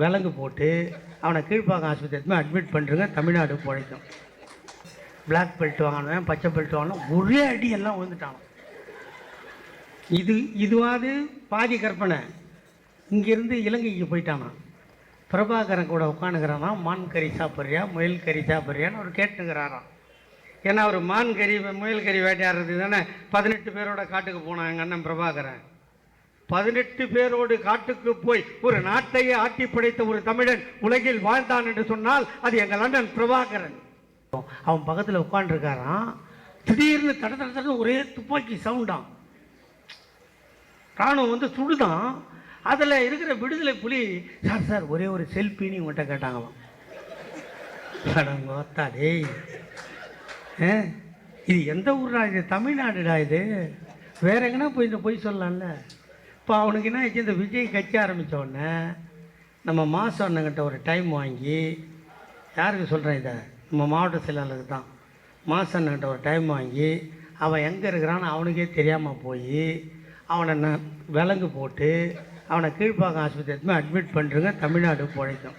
விலங்கு போட்டு அவனை கீழ்ப்பாக்கம் ஆஸ்பத்திரி அட்மிட் பண்ணுறங்க தமிழ்நாடு பிழைக்கும் பிளாக் பெல்ட் வாங்கினவன் பச்சை பெல்ட் வாங்கினோம் ஒரே அடி எல்லாம் விழுந்துட்டான். இது இதுவாது பாதி கற்பனை. இங்கேருந்து இலங்கைக்கு போயிட்டானா? பிரபாகரன் கூட உட்காந்துக்கிறானா மான் கறி சாப்பிட்றியா? முயல் கறி சாப்பிட்றியான்னு அவர் கேட்டுக்கிறாராம். ஏன்னா அவர் மான் கறி முயல் கறி வேட்டையாடுறது தானே? பதினெட்டு பேரோட காட்டுக்கு போனான் எங்கள் அண்ணன் பிரபாகரன். பதினெட்டு பேரோடு காட்டுக்கு போய் ஒரு நாட்டையே ஆட்டி படைத்த ஒரு தமிழன் உலகில் வாழ்ந்தான் என்று சொன்னால் அது எங்கள் அண்ணன் பிரபாகரன். அவன் பக்கத்தில் உட்காந்துருக்காரான் திடீர்னு தட தட ஒரே துப்பாக்கி சவுண்டான் ராணுவம் வந்து சுடுதான். அதில் இருக்கிற விடுதலை புலி சார் சார் ஒரே ஒரு செல்ஃபின்னு உங்கள்கிட்ட கேட்டாங்களாம். அடங்கோத்தா டேய். ஆ, இது எந்த ஊர்டா இது? தமிழ்நாடுடா இது? வேற எங்கன்னா போய் இந்த பொய் சொல்லலாம்ல. இப்போ அவனுக்கு என்ன ஆச்சு இந்த விஜய் கட்சி ஆரம்பித்த உடனே நம்ம மாசு அண்ணங்கிட்ட ஒரு டைம் வாங்கி யாருக்கு சொல்கிறேன் இதை? நம்ம மாவட்ட செயலாளருக்கு தான். மாசு அண்ணங்கிட்ட ஒரு டைம் வாங்கி அவன் எங்கே இருக்கிறான்னு அவனுக்கே தெரியாமல் போய் அவனை ந- விலங்கு போட்டு அவனை கீழ்ப்பாக்கம் ஆஸ்பத்திரி எடுத்து அட்மிட் பண்ணுறங்க தமிழ்நாடு பிழைக்கும்